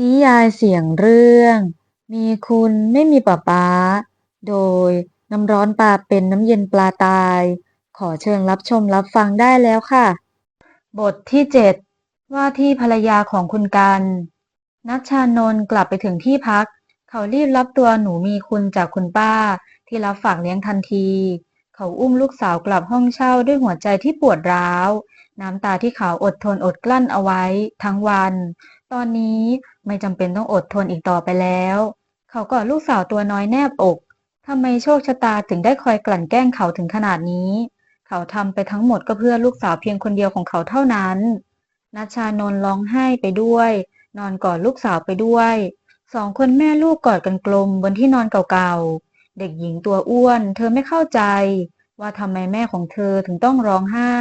นิยายเสียงเรื่อง มีคุณไม่มีป๊าป๊า โดยน้ำร้อนปลาเป็นน้ำเย็นปลาตาย ขอเชิญรับชมรับฟังได้แล้วค่ะ บทที่เจ็ดว่าที่ภรรยาของคุณกัน นัชชานนท์กลับไปถึงที่พัก เขารีบรับตัวหนูมีคุณจากคุณป้า ที่รับฝากเลี้ยงทันที เขาอุ้มลูกสาวกลับห้องเช่าด้วยหัวใจที่ปวดร้าว น้ำตาที่เขาอดทนอดกลั้นเอาไว้ ทั้งวัน ตอนนี้ไม่จำเป็นต้องอดทนอีกต่อไปแล้ว เขากอดลูกสาวตัวน้อยแนบอกทำไมโชคชะตาถึงได้คอยกลั่นแกล้งเขาถึงขนาดนี้ เขาทำไปทั้งหมดก็เพื่อลูกสาวเพียงคนเดียวของเขาเท่านั้นนัชชานนร้องไห้ไปด้วย นอนกอดลูกสาวไปด้วยสองคนแม่ลูกกอดกันกลมบนที่นอนเก่าๆ เด็กหญิงตัวอ้วน เธอไม่เข้าใจ ว่าทำไมแม่ของเธอถึงต้องร้องไห้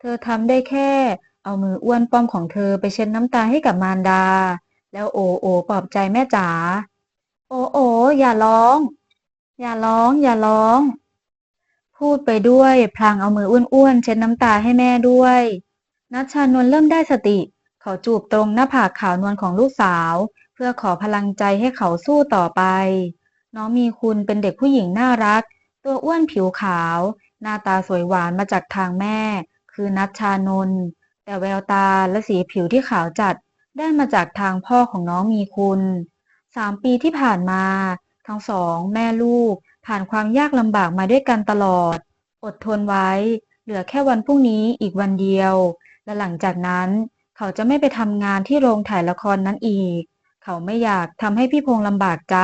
เธอทำได้แค่ เอามืออ้วนป้อมของเธอไปเช็ดน้ำตาให้กับมารดา แล้วโอโอปลอบใจแม่จ๋าโอโออย่าร้อง อย่าร้อง อย่าร้อง พูดไปด้วยพลางเอามืออ้วนๆเช็ดน้ำตาให้แม่ด้วยนัชชานนท์เริ่มได้สติ เขาจูบตรงหน้าผากขาวนวลของลูกสาว เพื่อขอพลังใจให้เขาสู้ต่อไป น้องมีคุณเป็นเด็กผู้หญิงน่ารัก ตัวอ้วนผิวขาว หน้าตาสวยหวานมาจากทางแม่ คือนัชชานนท์ แต่แววตาและสีผิวที่ขาวจัดได้มาจากทางพ่อของน้องมีคุณ สามปีที่ผ่านมา ทั้งสอง แม่ลูก ผ่านความยากลำบากมาด้วยกันตลอด อดทนไว้ เหลือแค่วันพรุ่งนี้อีกวันเดียว และหลังจากนั้นเขาจะไม่ไปทำงานที่โรงถ่ายละครนั้นอีก เขาไม่อยากทำให้พี่พงษ์ลำบากใจ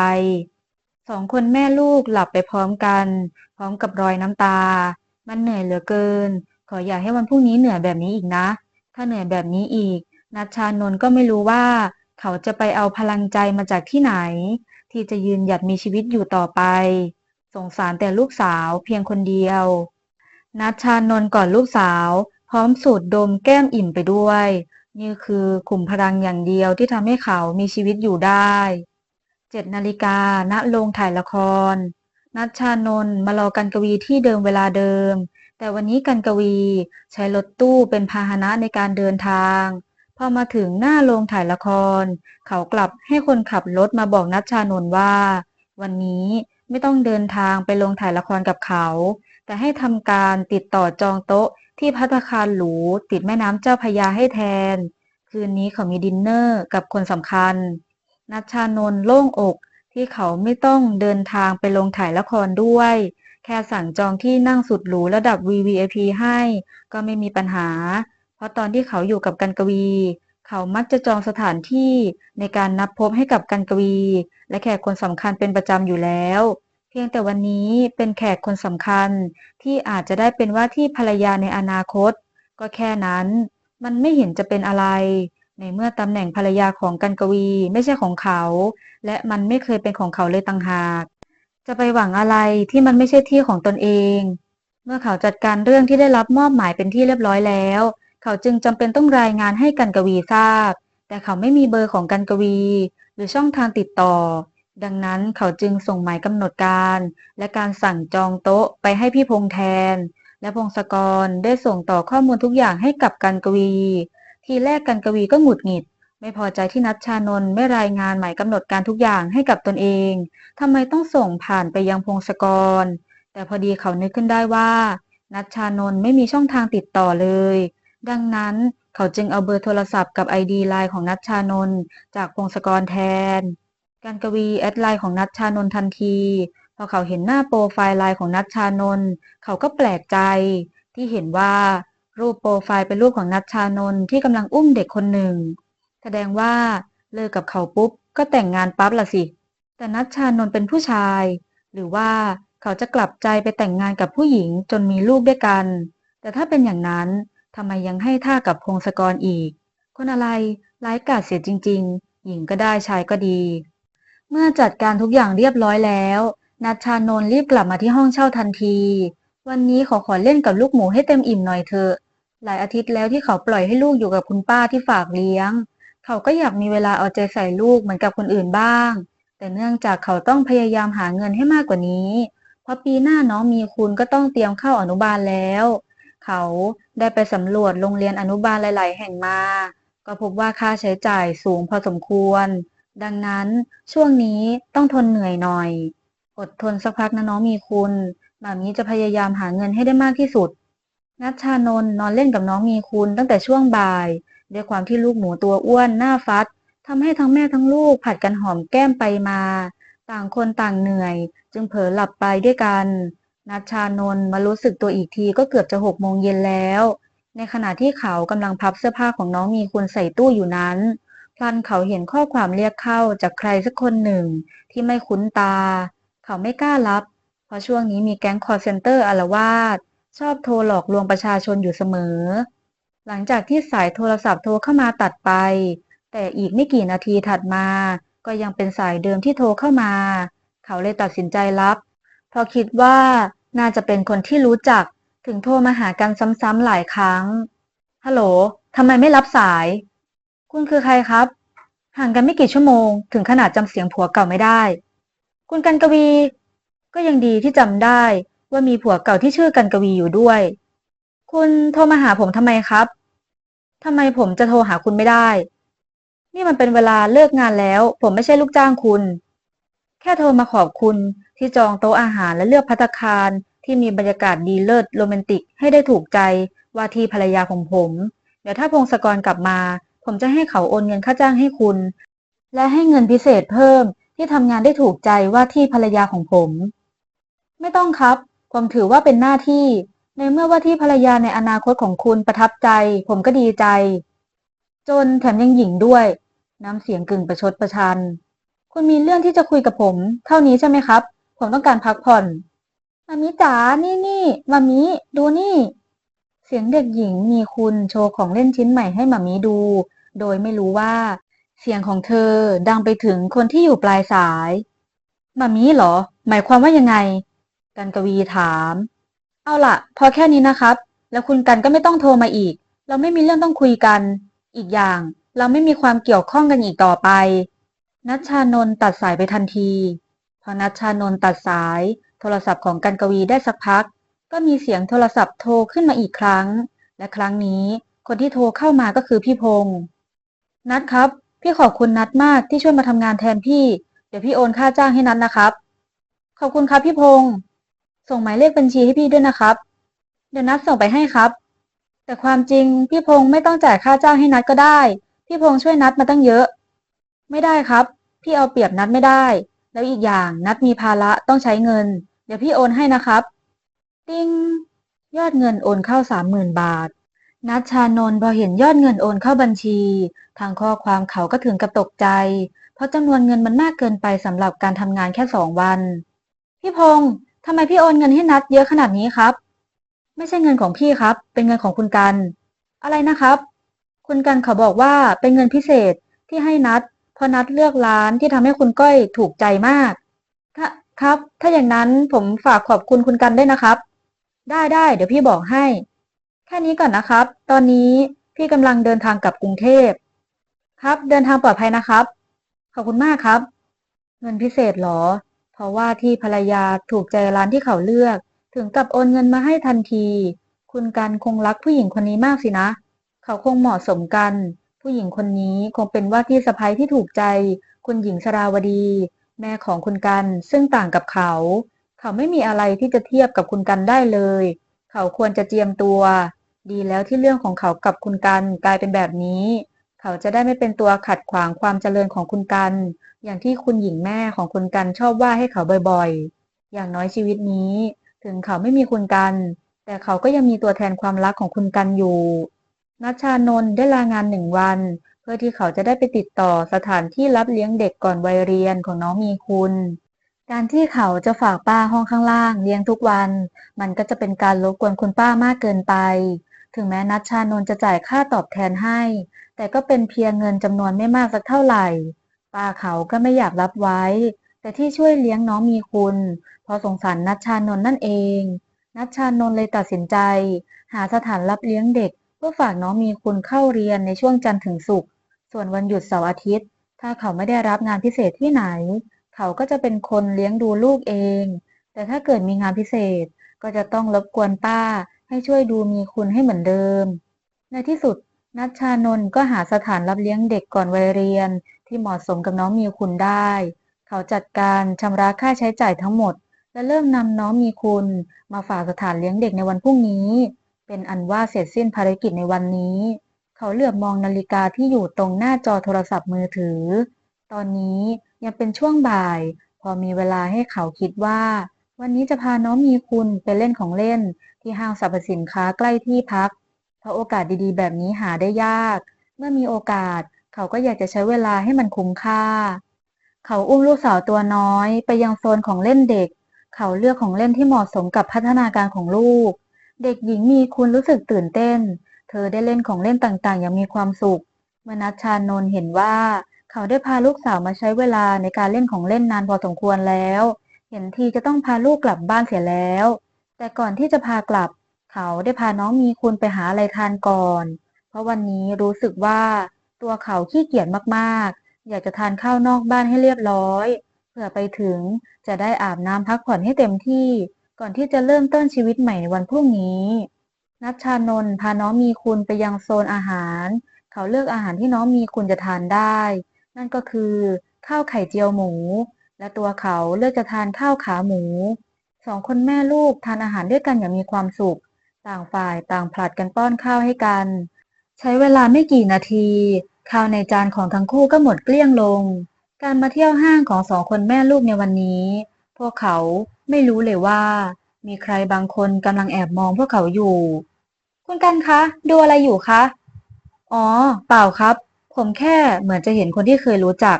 สองคนแม่ลูกหลับไปพร้อมกัน พร้อมกับรอยน้ำตา มันเหนื่อยเหลือเกิน ขออย่าให้วันพรุ่งนี้เหนื่อยแบบนี้อีกนะ ถ้าเหนื่อยแบบนี้อีก นัชชานนท์ก็ไม่รู้ว่า เขาจะไปเอาพลังใจมาจากที่ไหน ที่จะยืนหยัดมีชีวิตอยู่ต่อไป สงสารแต่ลูกสาวเพียงคนเดียว นัชชานนท์กอดลูกสาว พร้อมสูดดมแก้มอิ่มไปด้วย นี่คือขุมพลังอย่างเดียวที่ทำให้เขามีชีวิตอยู่ได้เจ็ดนาฬิกาณโรงถ่ายละคร นัชชานนท์มารอกันกวีที่เดิมเวลาเดิม แต่วันนี้กันกวีใช้รถตู้เป็นพาหนะในการเดินทาง พอมาถึงหน้าโรงถ่ายละคร เขากลับให้คนขับรถมาบอกนัชชานนว่า วันนี้ไม่ต้องเดินทางไปลงถ่ายละครกับเขา แต่ให้ทำการติดต่อจองโต๊ะที่พัตตาคารหรู ติดแม่น้ำเจ้าพยาให้แทน คืนนี้เขามีดินเนอร์กับคนสำคัญ นัชชานนโล่งอกที่เขาไม่ต้องเดินทางไปลงถ่ายละครด้วย แค่สั่งจองที่นั่งสุดหรูระดับ VVIP ให้ ก็ไม่มีปัญหา เพราะตอนที่เขาอยู่กับกันกวี เขามักจะจองสถานที่ในการนัดพบให้กับกันกวี และแขกคนสำคัญเป็นประจำอยู่แล้ว เพียงแต่วันนี้เป็นแขกคนสำคัญที่อาจจะได้เป็นว่าที่ภรรยาในอนาคต ก็แค่นั้น มันไม่เห็นจะเป็นอะไร ในเมื่อตำแหน่งภรรยาของกันกวีไม่ใช่ของเขา และมันไม่เคยเป็นของเขาเลยต่างหาก จะไปหวังอะไรที่มันไม่ใช่ที่ของตนเอง เมื่อเขาจัดการเรื่องที่ได้รับมอบหมายเป็นที่เรียบร้อยแล้ว เขาจึงจำเป็นต้องรายงานให้กันกวีทราบ แต่เขาไม่มีเบอร์ของกันกวี หรือช่องทางติดต่อ ดังนั้นเขาจึงส่งหมายกำหนดการ และการสั่งจองโต๊ะไปให้พี่พงษ์แทน และพงศกรได้ส่งต่อข้อมูลทุกอย่างให้กับกันกวี ทีแรกกันกวีก็หงุดหงิด ไม่พอใจที่นัชชานนท์ไม่รายงานหมายกำหนดการทุกอย่างให้กับตนเองทำไมต้องส่งผ่านไปยังพงศกร แต่พอดีเขานึกขึ้นได้ว่า นัชชานนท์ไม่มีช่องทางติดต่อเลย ดังนั้นเขาจึงเอาเบอร์โทรศัพท์กับไอดีไลน์ของนัชชานนท์จากพงศกรแทน การกวีแอดไลน์ของนัชชานนท์ทันที พอเขาเห็นหน้าโปรไฟล์ไลน์ของนัชชานนท์เขาก็แปลกใจ ที่เห็นว่ารูปโปรไฟล์เป็นรูปของนัชชานนท์ที่กำลังอุ้มเด็กคนหนึ่ง แสดงว่าเลิกกับเขาปุ๊บก็แต่งงานปั๊บละสิ แต่นัชชานนท์เป็นผู้ชาย หรือว่าเขาจะกลับใจไปแต่งงานกับผู้หญิงจนมีลูกด้วยกัน แต่ถ้าเป็นอย่างนั้นทำไมยังให้ท่ากับพงศกรอีก คนอะไรร้ายกาจเสียจริง ๆ หญิงก็ได้ชายก็ดี เมื่อจัดการทุกอย่างเรียบร้อยแล้ว นัชชานนท์รีบกลับมาที่ห้องเช่าทันที วันนี้ขอขอเล่นกับลูกหมูให้เต็มอิ่มหน่อยเถอะ หลายอาทิตย์แล้วที่เขาปล่อยให้ลูกอยู่กับคุณป้าที่ฝากเลี้ยง เขาก็อยากมีเวลาเอาใจใส่ลูกเหมือนกับคนอื่นบ้าง แต่เนื่องจากเขาต้องพยายามหาเงินให้มากกว่านี้ เพราะปีหน้าน้องมีคุณก็ต้องเตรียมเข้าอนุบาลแล้ว เขาได้ไปสำรวจโรงเรียนอนุบาลหลาย ๆ แห่งมา ก็พบว่าค่าใช้จ่ายสูงพอสมควร ดังนั้นช่วงนี้ต้องทนเหนื่อยหน่อย อดทนสักพักนะน้องมีคุณหมามีจะพยายามหาเงินให้ได้มากที่สุด นัชชานนท์นอนเล่นกับน้องมีคุณตั้งแต่ช่วงบ่าย ด้วยความที่ลูกหมูตัวอ้วนหน้าฟัดทำให้ทั้งแม่ทั้งลูกผัดกันหอมแก้มไปมา ต่างคนต่างเหนื่อย จึงเผลอหลับไปด้วยกันนัชชานนมารู้สึกตัวอีกทีก็เกือบจะหกโมงเย็นแล้ว ในขณะที่เขากำลังพับเสื้อผ้าของน้องมีคุณใส่ตู้อยู่นั้น พลันเขาเห็นข้อความเรียกเข้าจากใครสักคนหนึ่งที่ไม่คุ้นตา เขาไม่กล้ารับ เพราะช่วงนี้มีแก๊งคอร์เซนเตอร์อาละวาดชอบโทรหลอกลวงประชาชนอยู่เสมอ หลังจากที่สายโทรศัพท์โทรเข้ามาตัดไป แต่อีกไม่กี่นาทีถัดมา ก็ยังเป็นสายเดิมที่โทรเข้ามา เขาเลยตัดสินใจรับ เพราะคิดว่าน่าจะเป็นคนที่รู้จักถึงโทรมาหากันซ้ำๆหลายครั้ง ฮัลโหลทำไมไม่รับสาย คุณคือใครครับ ห่างกันไม่กี่ชั่วโมง ถึงขนาดจำเสียงผัวเก่าไม่ได้ คุณกันกวี ก็ยังดีที่จำได้ว่ามีผัวเก่าที่ชื่อกันกวีอยู่ด้วย คุณโทรมาหาผมทำไมครับทำไมผมจะโทรหาคุณไม่ได้ นี่มันเป็นเวลาเลิกงานแล้ว ผมไม่ใช่ลูกจ้างคุณ แค่โทรมาขอบคุณที่จองโต๊ะอาหารและเลือกพัตคารที่มีบรรยากาศดีเลิศโรแมนติกให้ได้ถูกใจว่าที่ภรรยาของผม เดี๋ยวถ้าพงศกรกลับมา ผมจะให้เขาโอนเงินค่าจ้างให้คุณ และให้เงินพิเศษเพิ่มที่ทำงานได้ถูกใจว่าที่ภรรยาของผม ไม่ต้องครับ ผมถือว่าเป็นหน้าที่ ในเมื่อว่าที่ภรรยาในอนาคตของคุณประทับใจ ผมก็ดีใจ จนแถมยังหยิ่งด้วย น้ำเสียงกึ่งประชดประชัน คุณมีเรื่องที่จะคุยกับผม เท่านี้ใช่ไหมครับ ผมต้องการพักผ่อนมามิจ๋านี่นี่มามิดูนี่ เสียงเด็กหญิงมีคุณโชว์ของเล่นชิ้นใหม่ให้มามิดู โดยไม่รู้ว่า เสียงของเธอดังไปถึงคนที่อยู่ปลายสายมามิเหรอ หมายความว่ายังไง กันกวีถาม เอาล่ะ พอแค่นี้นะครับ แล้วคุณกันก็ไม่ต้องโทรมาอีก เราไม่มีเรื่องต้องคุยกัน อีกอย่าง เราไม่มีความเกี่ยวข้องกันอีกต่อไป นัชชานนตัดสายไปทันที พอนัชชานนตัดสาย โทรศัพท์ของกันกวีได้สักพัก ก็มีเสียงโทรศัพท์โทรขึ้นมาอีกครั้ง และครั้งนี้คนที่โทรเข้ามาก็คือพี่พงษ์นัดครับ พี่ขอบคุณนัดมากที่ช่วยมาทำงานแทนพี่ เดี๋ยวพี่โอนค่าจ้างให้นัดนะครับ ขอบคุณครับพี่พงษ์ ส่งหมายเลขบัญชีให้พี่ด้วยนะครับ เดี๋ยวนัดส่งไปให้ครับ แต่ความจริงพี่พงษ์ไม่ต้องจ่ายค่าจ้างให้นัดก็ได้ พี่พงษ์ช่วยนัดมาตั้งเยอะ ไม่ได้ครับ พี่เอาเปรียบนัดไม่ได้ แล้วอีกอย่างนัดมีภาระต้องใช้เงิน เดี๋ยวพี่โอนให้นะครับ ติ้ง ยอดเงินโอนเข้าสามหมื่นบาท นัชชานนท์พอเห็นยอดเงินโอนเข้าบัญชี ทางข้อความเขาก็ถึงกับตกใจ เพราะจำนวนเงินมันมากเกินไปสำหรับการทำงานแค่สองวัน พี่พงษ์ ทำไมพี่โอนเงินให้นัดเยอะขนาดนี้ครับ ไม่ใช่เงินของพี่ครับ เป็นเงินของคุณกัน อะไรนะครับ คุณกันเขาบอกว่าเป็นเงินพิเศษที่ให้นัดเพราะนัดเลือกร้านที่ทำให้คุณก้อยถูกใจมากถ้าครับ ถ้าอย่างนั้นผมฝากขอบคุณคุณกันด้วยนะครับ ได้ได้เดี๋ยวพี่บอกให้ แค่นี้ก่อนนะครับ ตอนนี้พี่กำลังเดินทางกลับกรุงเทพ ครับ เดินทางปลอดภัยนะครับ ขอบคุณมากครับ เงินพิเศษหรอ เพราะว่าที่ภรรยาถูกใจร้านที่เขาเลือก ถึงกับโอนเงินมาให้ทันที คุณกันคงรักผู้หญิงคนนี้มากสินะ เขาคงเหมาะสมกัน ผู้หญิงคนนี้คงเป็นว่าที่สะใภ้ที่ถูกใจ คุณหญิงสราวดี แม่ของคุณกันซึ่งต่างกับเขา เขาไม่มีอะไรที่จะเทียบกับคุณกันได้เลย เขาควรจะเจียมตัว ดีแล้วที่เรื่องของเขากับคุณกันกลายเป็นแบบนี้ เขาจะได้ไม่เป็นตัวขัดขวางความเจริญของคุณกัน อย่างที่คุณหญิงแม่ของคุณกันชอบว่าให้เขาบ่อยๆ อย่างน้อยชีวิตนี้ ถึงเขาไม่มีคุณกัน แต่เขาก็ยังมีตัวแทนความรักของคุณกันอยู่นัชชานนท์ได้ลางานหนึ่งวัน เพื่อที่เขาจะได้ไปติดต่อสถานที่รับเลี้ยงเด็กก่อนวัยเรียนของน้องมีคุณ การที่เขาจะฝากป้าห้องข้างล่างเลี้ยงทุกวัน มันก็จะเป็นการรบกวนคุณป้ามากเกินไป ถึงแม้นัชชานนท์จะจ่ายค่าตอบแทนให้ แต่ก็เป็นเพียงเงินจำนวนไม่มากสักเท่าไหร่ ป้าเขาก็ไม่อยากรับไว้ แต่ที่ช่วยเลี้ยงน้องมีคุณพราะสงสารนัชชานนท์นั่นเอง นัชชานนท์เลยตัดสินใจ หาสถานรับเลี้ยงเด็ก เพื่อฝากน้องมีคุณเข้าเรียนในช่วงจันทร์ถึงศุกร์ ส่วนวันหยุดเสาร์อาทิตย์ ถ้าเขาไม่ได้รับงานพิเศษที่ไหน เขาก็จะเป็นคนเลี้ยงดูลูกเอง แต่ถ้าเกิดมีงานพิเศษก็จะต้องรบกวนป้าให้ช่วยดูมีคุณให้เหมือนเดิม ในที่สุด นัชชานนท์ก็หาสถานรับเลี้ยงเด็กก่อนวัยเรียน ที่เหมาะสมกับน้องมีคุณได้ เขาจัดการชำระค่าใช้จ่ายทั้งหมด และเริ่มนำน้องมีคุณ มาฝากสถานเลี้ยงเด็กในวันพรุ่งนี้ เป็นอันว่าเสร็จสิ้นภารกิจในวันนี้ เขาเหลือบมองนาฬิกาที่อยู่ตรงหน้าจอโทรศัพท์มือถือ ตอนนี้ยังเป็นช่วงบ่าย พอมีเวลาให้เขาคิดว่า วันนี้จะพาน้องมีคุณไปเล่นของเล่น ที่ห้างสรรพสินค้าใกล้ที่พัก เพราะโอกาสดีๆ แบบนี้หาได้ยาก เมื่อมีโอกาส เขาก็อยากจะใช้เวลาให้มันคุ้มค่า เขาอุ้มลูกสาวตัวน้อย ไปยังโซนของเล่นเด็ก เขาเลือกของเล่นที่เหมาะสมกับพัฒนาการของลูก เด็กหญิงมีคุณรู้สึกตื่นเต้น เธอได้เล่นของเล่นต่างๆ อย่างมีความสุข เมื่อนัชชานนท์เห็นว่า เขาได้พาลูกสาวมาใช้เวลาในการเล่นของเล่นนานพอสมควรแล้ว เห็นทีจะต้องพาลูกกลับบ้านเสียแล้ว แต่ก่อนที่จะพากลับ เขาได้พาน้องมีคุณไปหาอะไรทานก่อน เพราะวันนี้รู้สึกว่าตัวเขาขี้เกียจมากๆ อยากจะทานข้าวนอกบ้านให้เรียบร้อยเพื่อไปถึงจะได้อาบน้ำพักผ่อนให้เต็มที่ ก่อนที่จะเริ่มต้นชีวิตใหม่ในวันพรุ่งนี้ นัชชานนท์พาน้องมีคุณไปยังโซนอาหาร เขาเลือกอาหารที่น้องมีคุณจะทานได้ นั่นก็คือข้าวไข่เจียวหมู และตัวเขาเลือกจะทานข้าวขาหมูสองคนแม่ลูกทานอาหารด้วยกันอย่างมีความสุข ต่างฝ่ายต่างผลัดกันป้อนข้าวให้กัน ใช้เวลาไม่กี่นาที ข้าวในจานของทั้งคู่ก็หมดเกลี้ยงลง การมาเที่ยวห้างของสองคนแม่ลูกในวันนี้ พวกเขาไม่รู้เลยว่า มีใครบางคนกำลังแอบมองพวกเขาอยู่ คุณกันคะ ดูอะไรอยู่คะ อ๋อ เปล่าครับ ผมแค่เหมือนจะเห็นคนที่เคยรู้จัก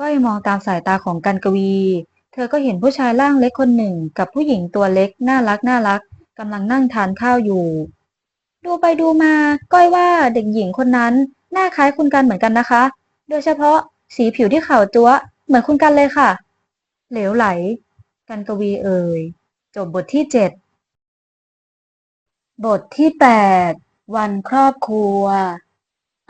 ก้อยมองตามสายตาของกันกวี เธอก็เห็นผู้ชายร่างเล็กคนหนึ่งกับผู้หญิงตัวเล็กน่ารักน่ารัก กำลังนั่งทานข้าวอยู่ ดูไปดูมา ก้อยว่าเด็กหญิงคนนั้น หน้าคล้ายคุณกันเหมือนกันนะคะ โดยเฉพาะสีผิวที่ขาวจั๊วเหมือนคุณกันเลยค่ะ เหลวไหล กันกวีเอ่ย จบบทที่เจ็ดบทที่แปดวันครอบครัว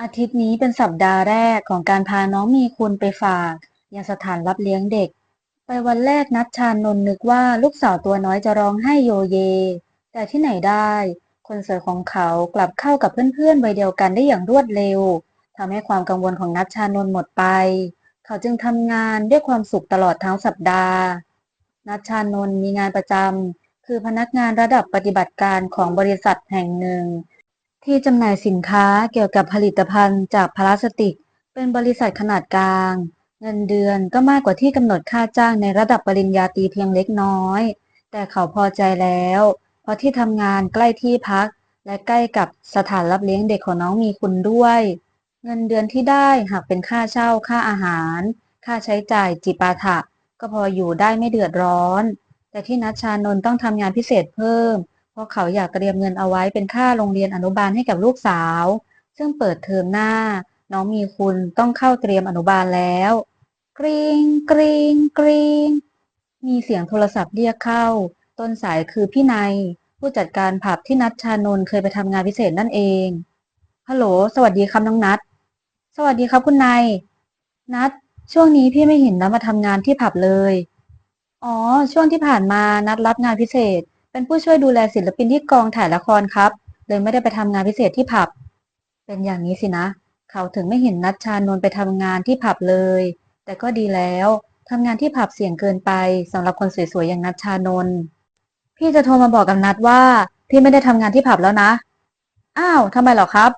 อาทิตย์นี้เป็นสัปดาห์แรกของการพาน้องมีคุณไปฝาก ยังสถานรับเลี้ยงเด็ก ไปวันแรกนัดชานนนึกว่าลูกสาวตัวน้อยจะร้องไห้โยเย แต่ที่ไหนได้ คนสวยของเขากลับเข้ากับเพื่อนๆวัยเดียวกันได้อย่างรวดเร็วทำให้ความกังวลของนัดชานนหมดไป เขาจึงทำงานด้วยความสุขตลอดทั้งสัปดาห์ นัชชานนมีงานประจำคือพนักงานระดับปฏิบัติการของบริษัทแห่งหนึ่ง ที่จำหน่ายสินค้าเกี่ยวกับผลิตภัณฑ์จากพลาสติก เป็นบริษัทขนาดกลาง เงินเดือนก็มากกว่าที่กำหนดค่าจ้างในระดับปริญญาตรีเพียงเล็กน้อย แต่เขาพอใจแล้ว เพราะที่ทำงานใกล้ที่พัก และใกล้กับสถานรับเลี้ยงเด็กของน้องมีคุณด้วย เงินเดือนที่ได้หากเป็นค่าเช่าค่าอาหาร ค่าใช้จ่ายจิปาถะ ก็พออยู่ได้ไม่เดือดร้อน แต่ที่นัชชานนท์ต้องทำงานพิเศษเพิ่ม เพราะเขาอยากเตรียมเงินเอาไว้เป็นค่าโรงเรียนอนุบาลให้กับลูกสาว ซึ่งเปิดเทอมหน้า น้องมีคุณต้องเข้าเตรียมอนุบาลแล้วกริงกริงกริงมีเสียงโทรศัพท์เรียกเข้า ต้นสายคือพี่นายผู้จัดการผับที่นัดชานนท์เคยไปทำงานพิเศษนั่นเองฮัลโหลสวัสดีครับน้องนัด สวัสดีครับคุณนายนัดช่วงนี้พี่ไม่เห็นนัดมาทำงานที่ผับเลย อ๋อ ช่วงที่ผ่านมานัดรับงานพิเศษ เป็นผู้ช่วยดูแลศิลปินที่กองถ่ายละครครับ เลยไม่ได้ไปทำงานพิเศษที่ผับ เป็นอย่างนี้สินะ เขาถึงไม่เห็นนัดชานนท์ไปทำงานที่ผับเลย แต่ก็ดีแล้วทำงานที่ผับเสี่ยงเกินไปสำหรับคนสวยๆอย่างนัดชานนท์ พี่จะโทรมาบอกกับนัดว่า พี่ไม่ได้ทำงานที่ผับแล้วนะ อ้าวทำไมเหรอครับ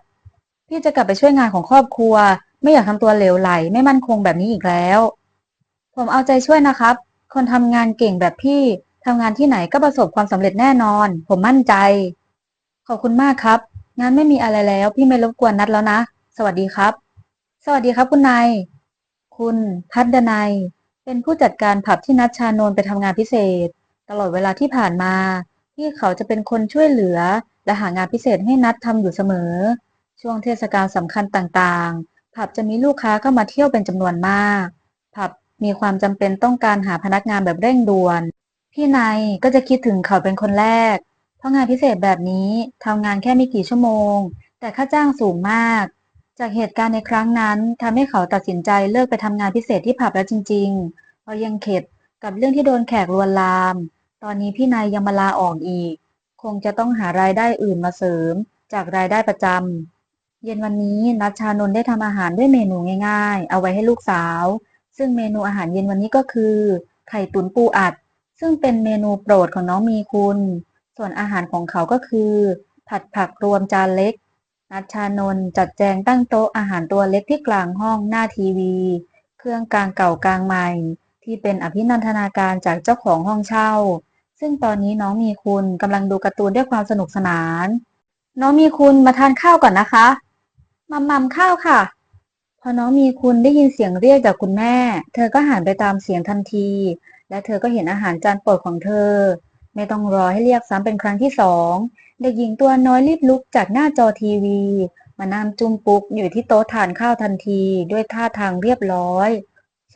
พี่จะกลับไปช่วยงานของครอบครัว ไม่อยากทำตัวเหลวไหล ไม่มั่นคงแบบนี้อีกแล้ว ผมเอาใจช่วยนะครับ คนทำงานเก่งแบบพี่ทำงานที่ไหนก็ประสบความสำเร็จแน่นอน ผมมั่นใจ ขอบคุณมากครับงั้นไม่มีอะไรแล้ว พี่ไม่รบกวนนัดแล้วนะ สวัสดีครับ สวัสดีครับคุณนาย คุณพัฒนัยเป็นผู้จัดการผับที่นัดชานนท์ไปทำงานพิเศษ ตลอดเวลาที่ผ่านมา ที่เขาจะเป็นคนช่วยเหลือ และหางานพิเศษให้นัดทำอยู่เสมอ ช่วงเทศกาลสำคัญต่างๆ ผับจะมีลูกค้าเข้ามาเที่ยวเป็นจำนวนมาก ผับมีความจำเป็นต้องการหาพนักงานแบบเร่งด่วน พี่นายก็จะคิดถึงเขาเป็นคนแรก เพราะงานพิเศษแบบนี้ทำงานแค่ไม่กี่ชั่วโมง แต่ค่าจ้างสูงมาก จากเหตุการณ์ในครั้งนั้นทำให้เขาตัดสินใจเลิกไปทำงานพิเศษที่ผับแล้วจริง ๆ เพราะยังเข็ด กับเรื่องที่โดนแขกลวนลาม ตอนนี้พี่นายยังมาลาออกอีก คงจะต้องหารายได้อื่นมาเสริม จากรายได้ประจำเย็นวันนี้นัชชานนท์ได้ทำอาหารด้วยเมนูง่าย ๆ เอาไว้ให้ลูกสาว ซึ่งเมนูอาหารเย็นวันนี้ก็คือ ไข่ตุ๋นปูอัด ซึ่งเป็นเมนูโปรดของน้องมีคุณ ส่วนอาหารของเขาก็คือ ผัดผักรวมจานเล็ก นัชชานนท์จัดแจงตั้งโต๊ะอาหารตัวเล็กที่กลางห้องหน้าทีวี เครื่องกลางเก่ากลางใหม่ ที่เป็นอภินันทนาการจากเจ้าของห้องเช่า ซึ่งตอนนี้น้องมีคุณกำลังดูการ์ตูนด้วยความสนุกสนาน น้องมีคุณมาทานข้าวก่อนนะคะมัมมัมข้าวค่ะ พอน้องมีคุณได้ยินเสียงเรียกจากคุณแม่ เธอก็หันไปตามเสียงทันที และเธอก็เห็นอาหารจานโปรดของเธอ ไม่ต้องรอให้เรียกซ้ำเป็นครั้งที่สองเด็กหญิงตัวน้อยรีบลุกจากหน้าจอทีวี มานั่งจุ้มปุ๊กอยู่ที่โต๊ะทานข้าวทันทีด้วยท่าทางเรียบร้อย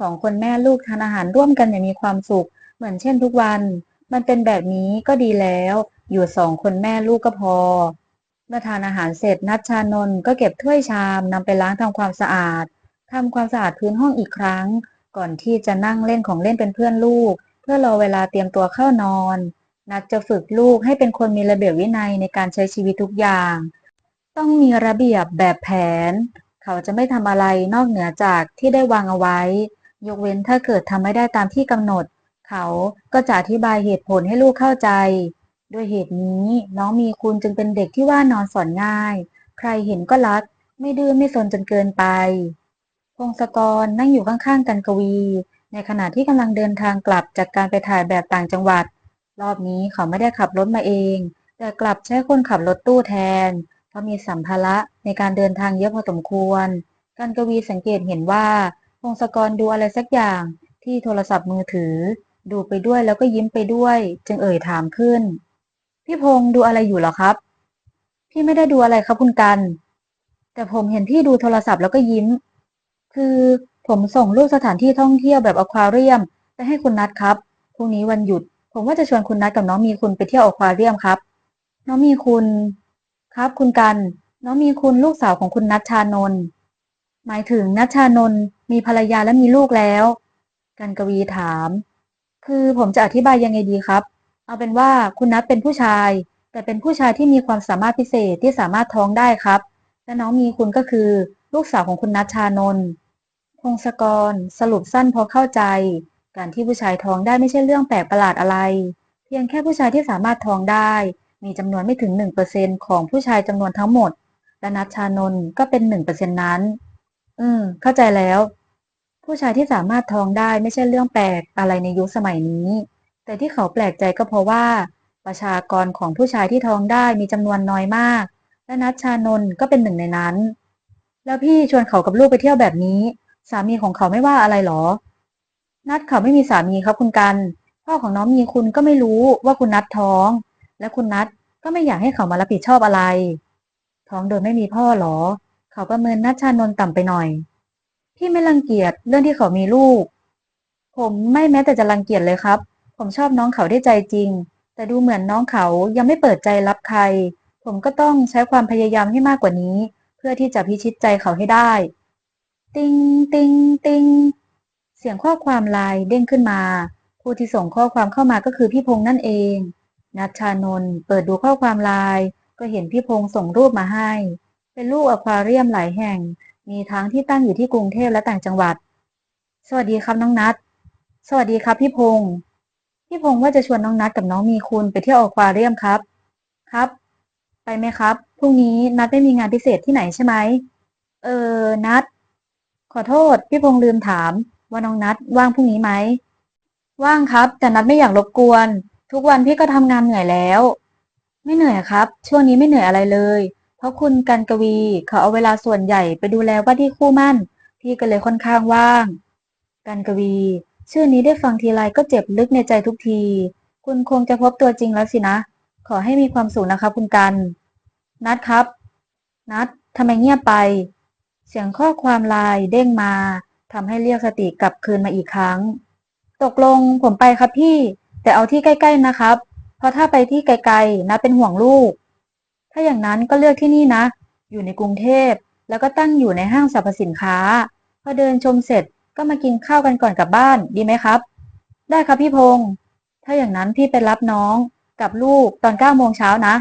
สองคนแม่ลูกทานอาหารร่วมกันอย่างมีความสุข เหมือนเช่นทุกวัน มันเป็นแบบนี้ก็ดีแล้ว อยู่สองคนแม่ลูกก็พอ เมื่อทานอาหารเสร็จนัชชานนก็เก็บถ้วยชามนำไปล้างทำความสะอาดทำความสะอาดพื้นห้องอีกครั้ง ก่อนที่จะนั่งเล่นของเล่นเป็นเพื่อนลูก เพื่อรอเวลาเตรียมตัวเข้านอน นัดจะฝึกลูกให้เป็นคนมีระเบียบวินัยในการใช้ชีวิตทุกอย่าง ต้องมีระเบียบแบบแผน เขาจะไม่ทำอะไรนอกเหนือจากที่ได้วางเอาไว้ ยกเว้นถ้าเกิดทำไม่ได้ตามที่กำหนด เขาก็จะอธิบายเหตุผลให้ลูกเข้าใจ ด้วยเหตุนี้น้องมีคุณจึงเป็นเด็กที่ว่านอนสอนง่าย ใครเห็นก็รัก ไม่ดื้อไม่สนจนเกินไป พงศกรนั่งอยู่ข้างๆกันกวี ในขณะที่กำลังเดินทางกลับจากการไปถ่ายแบบต่างจังหวัด รอบนี้เขาไม่ได้ขับรถมาเอง แต่กลับใช้คนขับรถตู้แทน เพราะมีสัมภาระในการเดินทางเยอะพอสมควร กันกวีสังเกตเห็นว่า พงศกรดูอะไรสักอย่างที่โทรศัพท์มือถือ ดูไปด้วยแล้วก็ยิ้มไปด้วย จึงเอ่ยถามขึ้น พี่พงษ์ดูอะไรอยู่หรอครับ พี่ไม่ได้ดูอะไรครับคุณกัน แต่ผมเห็นพี่ดูโทรศัพท์แล้วก็ยิ้ม คือผมส่งรูปสถานที่ท่องเที่ยวแบบอควาเรียมไปให้คุณนัทครับพรุ่งนี้วันหยุด ผมว่าจะชวนคุณนัทกับน้องมีคุณไปเที่ยวอควาเรียมครับ น้องมีคุณ ครับคุณกัน น้องมีคุณลูกสาวของคุณนัทชานนท์ หมายถึงนัชชานนท์มีภรรยาและมีลูกแล้ว กันกวีถาม คือผมจะอธิบายยังไงดีครับ เอาเป็นว่าคุณนัทเป็นผู้ชาย แต่เป็นผู้ชายที่มีความสามารถพิเศษที่สามารถท้องได้ครับ และน้องมีคุณก็คือ ลูกสาวของคุณนัชชานนท์พงศกรสรุปสั้นพอเข้าใจ การที่ผู้ชายท้องได้ไม่ใช่เรื่องแปลกประหลาดอะไร เพียงแค่ผู้ชายที่สามารถท้องได้ มีจำนวนไม่ถึงหนึ่งเปอร์เซ็นของผู้ชายจำนวนทั้งหมดและนัชชานนท์ก็เป็นหนึ่ง เปอร์เซ็นนั้นอืมเข้าใจแล้ว ผู้ชายที่สามารถท้องได้ไม่ใช่เรื่องแปลกอะไรในยุคสมัยนี้ แต่ที่เขาแปลกใจก็เพราะว่า ประชากรของผู้ชายที่ท้องได้มีจำนวนน้อยมาก และนัชชานนท์ก็เป็นหนึ่งในนั้น แล้วพี่ชวนเขากับลูกไปเที่ยวแบบนี้ สามีของเขาไม่ว่าอะไรหรอ นัดเขาไม่มีสามีครับคุณกัน พ่อของน้องมีคุณก็ไม่รู้ว่าคุณนัดท้อง และคุณนัดก็ไม่อยากให้เขามารับผิดชอบอะไร ท้องโดยไม่มีพ่อหรอ เขาประเมินนัชชานนท์ต่ำไปหน่อย พี่ไม่รังเกียจเรื่องที่เขามีลูก ผมไม่แม้แต่จะรังเกียจเลยครับ ผมชอบน้องเขาได้ใจจริง แต่ดูเหมือนน้องเขายังไม่เปิดใจรับใคร ผมก็ต้องใช้ความพยายามให้มากกว่านี้ เพื่อที่จะพิชิตใจเขาให้ได้ ติงติงติงเสียงข้อความไลน์เด้งขึ้นมา ผู้ที่ส่งข้อความเข้ามาก็คือพี่พงษ์นั่นเอง นัชชานนท์เปิดดูข้อความไลน์ก็เห็นพี่พงษ์ส่งรูปมาให้ เป็นรูปอควาเรียมหลายแห่ง มีทั้งที่ตั้งอยู่ที่กรุงเทพและต่างจังหวัด สวัสดีครับน้องนัทสวัสดีครับพี่พงษ์พี่พงษ์ว่าจะชวนน้องนัทกับน้องมีคุณไปเที่ยวอควาเรียมครับ ครับ ไปไหมครับ พรุ่งนี้นัดไม่มีงานพิเศษที่ไหนใช่ไหม เออ นัด ขอโทษ พี่พงษ์ลืมถาม ว่าน้องนัดว่างพรุ่งนี้ไหม ว่างครับ แต่นัดไม่อยากรบกวน ทุกวันพี่ก็ทำงานเหนื่อยแล้ว ไม่เหนื่อยครับ ช่วงนี้ไม่เหนื่อยอะไรเลย เพราะคุณกันกวี เขาเอาเวลาส่วนใหญ่ไปดูแลว่าที่คู่มั่น พี่ก็เลยค่อนข้างว่าง กันกวี ชื่อนี้ได้ฟังทีไรก็เจ็บลึกในใจทุกที คุณคงจะพบตัวจริงแล้วสินะ ขอให้มีความสุขนะครับคุณกัน นัดครับ นัดทำไมเงียบไป เสียงข้อความไลน์เด้งมาทำให้เรียกสติกลับคืนมาอีกครั้ง ตกลงผมไปครับพี่ แต่เอาที่ใกล้ ๆนะครับ เพราะถ้าไปที่ไกลๆนะเป็นห่วงลูก ถ้าอย่างนั้นก็เลือกที่นี่นะ อยู่ในกรุงเทพ แล้วก็ตั้งอยู่ในห้างสรรพสินค้า พอเดินชมเสร็จก็มากินข้าวกันก่อนกลับบ้านดีไหมครับ ได้ครับพี่พงษ์ถ้าอย่างนั้นพี่ไปรับน้องกับลูกตอนเก้าโมงเช้านะ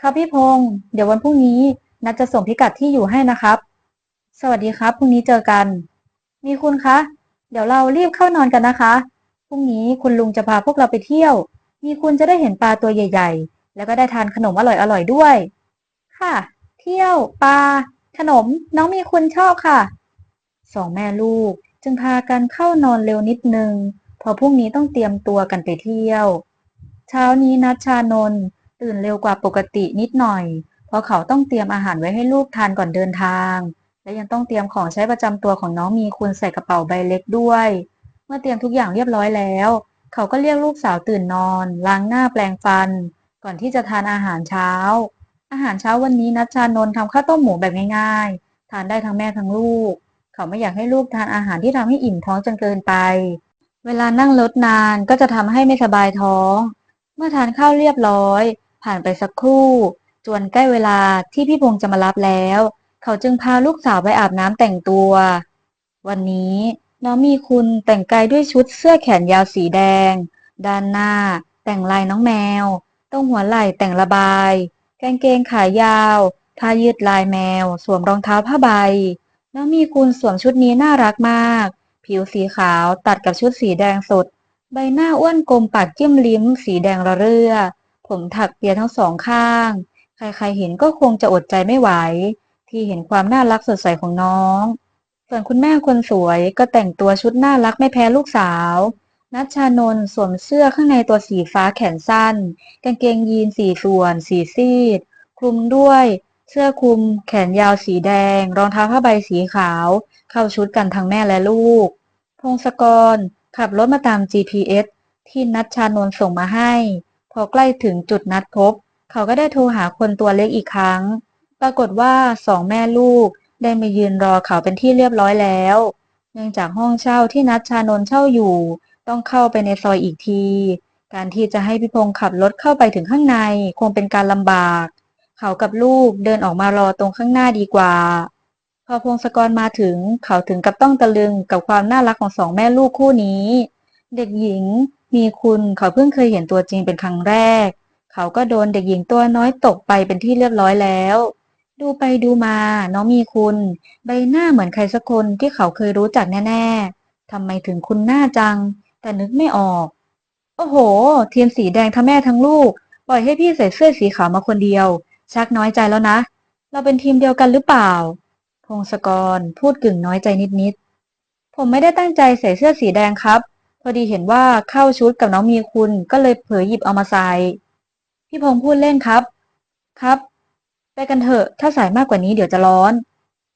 ครับพี่พงษ์เดี๋ยววันพรุ่งนี้นัดจะส่งพิกัดที่อยู่ให้นะครับ สวัสดีครับพรุ่งนี้เจอกัน มีคุณคะ เดี๋ยวเรารีบเข้านอนกันนะคะ พรุ่งนี้คุณลุงจะพาพวกเราไปเที่ยว มีคุณจะได้เห็นปลาตัวใหญ่ ๆ แล้วก็ได้ทานขนมอร่อยๆด้วย ค่ะ เที่ยวปลาขนมน้องมีคุณชอบค่ะ สองแม่ลูกจึงพากันเข้านอนเร็วนิดนึงเพอพรุ่งนี้ต้องเตรียมตัวกันไปเที่ยว เช้านี้นัชชานนตื่นเร็วกว่าปกตินิดหน่อย เพราะเขาต้องเตรียมอาหารไว้ให้ลูกทานก่อนเดินทาง และยังต้องเตรียมของใช้ประจำตัวของน้องมีคุณใส่กระเป๋าใบเล็กด้วย เมื่อเตรียมทุกอย่างเรียบร้อยแล้ว เขาก็เรียกลูกสาวตื่นนอน ล้างหน้าแปรงฟัน ก่อนที่จะทานอาหารเช้า อาหารเช้าวันนี้นัชชานนท์ทำข้าวต้มหมูแบบง่ายๆ ทานได้ทั้งแม่ทั้งลูก เขาไม่อยากให้ลูกทานอาหารที่ทำให้อิ่มท้องจนเกินไป เวลานั่งรถนานก็จะทำให้ไม่สบายท้อง เมื่อทานข้าวเรียบร้อย ผ่านไปสักครู่ จวนใกล้เวลาที่พี่พงษ์จะมารับแล้ว เขาจึงพาลูกสาวไปอาบน้ำแต่งตัว วันนี้น้องมีคุณแต่งกายด้วยชุดเสื้อแขนยาวสีแดง ด้านหน้า แต่งลายน้องแมว ตรงหัวไหล่แต่งระบายกางเกงขายาวผ้ายืดลายแมว สวมรองเท้าผ้าใบ น้องมีคุณสวมชุดนี้น่ารักมาก ผิวสีขาวตัดกับชุดสีแดงสด ใบหน้าอ้วนกลมปากจิ้มลิ้ม สีแดงระเรื่อ ผมถักเปียทั้งสองข้าง ใครๆเห็นก็คงจะอดใจไม่ไหว ที่เห็นความน่ารักสดใสของน้อง ส่วนคุณแม่คนสวยก็แต่งตัวชุดน่ารักไม่แพ้ลูกสาว นัชชานนท์สวมเสื้อข้างในตัวสีฟ้าแขนสั้น กางเกงยีนสีส่วน สีซีด คลุมด้วย เสื้อคลุม แขนยาวสีแดง รองเท้าผ้าใบสีขาว เข้าชุดกันทั้งแม่และลูก พงศกร ขับรถมาตาม GPS ที่นัชชานนท์ส่งมาให้ พอใกล้ถึงจุดนัดพบ เขาก็ได้โทรหาคนตัวเล็กอีกครั้ง ปรากฏว่าสองแม่ลูกได้มายืนรอเขาเป็นที่เรียบร้อยแล้ว เนื่องจากห้องเช่าที่นัชชานนท์เช่าอยู่ ต้องเข้าไปในซอยอีกที การที่จะให้พี่พงศ์ขับรถเข้าไปถึงข้างในคงเป็นการลำบาก เขากับลูกเดินออกมารอตรงข้างหน้าดีกว่า พอพงศกรมาถึงเขาถึงกับต้องตะลึงกับความน่ารักของสองแม่ลูกคู่นี้ เด็กหญิงมีคุณเขาเพิ่งเคยเห็นตัวจริงเป็นครั้งแรก เขาก็โดนเด็กหญิงตัวน้อยตกไปเป็นที่เรียบร้อยแล้ว ดูไปดูมา น้องมีคุณ ใบหน้าเหมือนใครสักคนที่เขาเคยรู้จักแน่ ๆทำไมถึงคุณหน้าจัง แต่นึกไม่ออก โอ้โห เทียนสีแดงทั้งแม่ทั้งลูก ปล่อยให้พี่ใส่เสื้อสีขาวมาคนเดียว ชักน้อยใจแล้วนะ เราเป็นทีมเดียวกันหรือเปล่า พงศกรพูดกึ่งน้อยใจนิดๆ ผมไม่ได้ตั้งใจใส่เสื้อสีแดงครับ พอดีเห็นว่าเข้าชุดกับน้องมีคุณก็เลยเผลอหยิบเอามาใส่ พี่พงษ์พูดเล่นครับ ครับ ไปกันเถอะ ถ้าใส่มากกว่านี้เดี๋ยวจะร้อน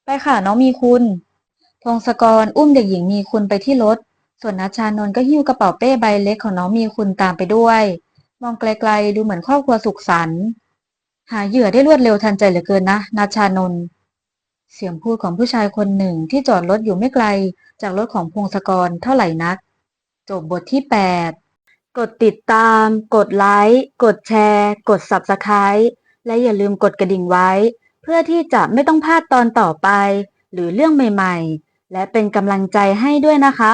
ไปค่ะน้องมีคุณพงศกรอุ้มเด็กหญิงมีคุณไปที่รถ ส่วนนัชชานนท์ก็หิ้วกระเป๋าเป้ใบเล็กของน้องมีคุณตามไปด้วย มองไกลๆดูเหมือนครอบครัวสุขสันต์หาเหยื่อได้รวดเร็วทันใจเหลือเกินนะนัชชานนท์เสียงพูดของผู้ชายคนหนึ่งที่จอดรถอยู่ไม่ไกลจากรถของพงศกรเท่าไหร่นัก จบบทที่ 8 กดติดตาม กดไลค์ กดแชร์ กด Subscribe และอย่าลืมกดกระดิ่งไว้ เพื่อที่จะไม่ต้องพลาดตอนต่อไป หรือเรื่องใหม่ ๆ และเป็นกำลังใจให้ด้วยนะคะ